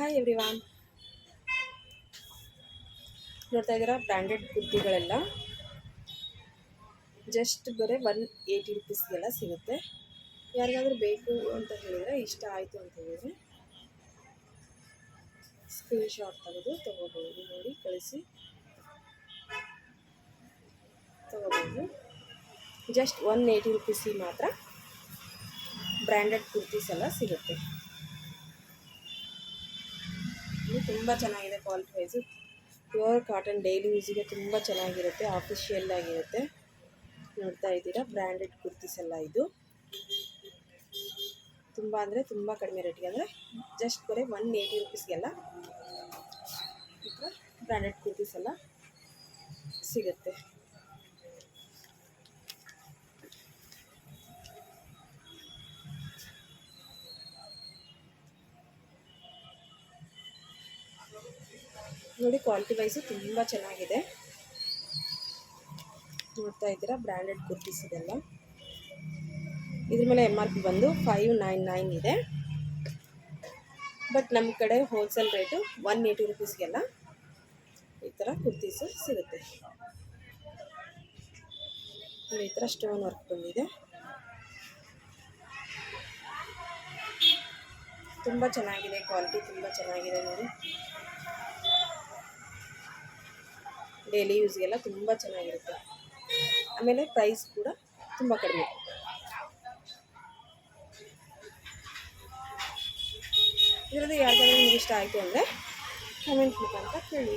Hi everyone ನೋಡ್ತಾ ಇದ್ದೀರಾ? Branded ಕುರ್ತಿಗಳೆಲ್ಲ. ಜಸ್ಟ್ ಬರೀ ಒನ್ ಏಯ್ಟಿ ರುಪೀಸ್ಗೆಲ್ಲ ಸಿಗುತ್ತೆ. ಯಾರಿಗಾದ್ರೂ ಬೇಕು ಅಂತ ಹೇಳಿದರೆ ಇಷ್ಟ ಆಯಿತು ಅಂತ ಹೇಳಿದರೆ ಸ್ಕ್ರೀನ್ ಶಾಟ್ ತೆಗೆದು ತೊಗೋಬೋದು. ನೋಡಿ, ಕಳಿಸಿ. ತೊಗೋಬೋದು. ಜಸ್ಟ್ ಒನ್ ಏಯ್ಟಿ ರುಪೀಸಿಗೆ ಮಾತ್ರ ಬ್ರ್ಯಾಂಡೆಡ್ ಕುರ್ತೀಸ್ ಎಲ್ಲ ಸಿಗುತ್ತೆ. ಇದು ತುಂಬ ಚೆನ್ನಾಗಿದೆ quality wise pure cotton daily ಯೂಸಿಗೆ ತುಂಬ ಚೆನ್ನಾಗಿರುತ್ತೆ ಆಫಿಷಿಯಲ್ ಆಗಿರುತ್ತೆ. ನೋಡ್ತಾ ಇದ್ದೀರಾ? ಬ್ರ್ಯಾಂಡೆಡ್ ಕುರ್ತೀಸ್ ಎಲ್ಲ ಇದು. ತುಂಬ ಅಂದರೆ ತುಂಬ ಕಡಿಮೆ ರೇಟಿಗೆ ಅಂದರೆ ಜಸ್ಟ್ ಬರೀ ಒನ್ ಏಯ್ಟಿ ರುಪೀಸ್ಗೆಲ್ಲ ಬ್ರ್ಯಾಂಡೆಡ್ ಕುರ್ತೀಸ್ ಎಲ್ಲ ಸಿಗುತ್ತೆ. ನೋಡಿ ಕ್ವಾಲಿಟಿ ವೈಸು ತುಂಬ ಚೆನ್ನಾಗಿದೆ. ನೋಡ್ತಾ ಇದ್ದೀರಾ? ಬ್ರ್ಯಾಂಡೆಡ್ ಕುರ್ತೀಸ್ ಇದೆಲ್ಲ. ಇದ್ರ ಮೇಲೆ ಎಂ ಆರ್ ಪಿ ಬಂದು ಫೈವ್ ನೈನ್ ನೈನ್ ಇದೆ. ಬಟ್ ನಮ್ಮ ಕಡೆ ಹೋಲ್ಸೇಲ್ ರೇಟು ಒನ್ ಏಯ್ಟಿ ರುಪೀಸ್ಗೆಲ್ಲ ಈ ಥರ ಕುರ್ತೀಸು ಸಿಗುತ್ತೆ. ಈ ಥರ ಸ್ಟೋನ್ ವರ್ಕ್ ಬಂದಿದೆ. ತುಂಬ ಚೆನ್ನಾಗಿದೆ ಕ್ವಾಲಿಟಿ ತುಂಬ ಚೆನ್ನಾಗಿದೆ ನೋಡಿ. ಡೈಲಿ ಯೂಸ್ಗೆಲ್ಲ ತುಂಬ ಚೆನ್ನಾಗಿರುತ್ತೆ. ಆಮೇಲೆ ಪ್ರೈಸ್ ಕೂಡ ತುಂಬ ಕಡಿಮೆ. ಇದರಲ್ಲಿ ಯಾರಿಗಾದ್ರೂ ಇಷ್ಟ ಆಯಿತು ಅಂದರೆ ಕಮೆಂಟ್ ಮುಖಾಂತರ ಕೇಳಿ.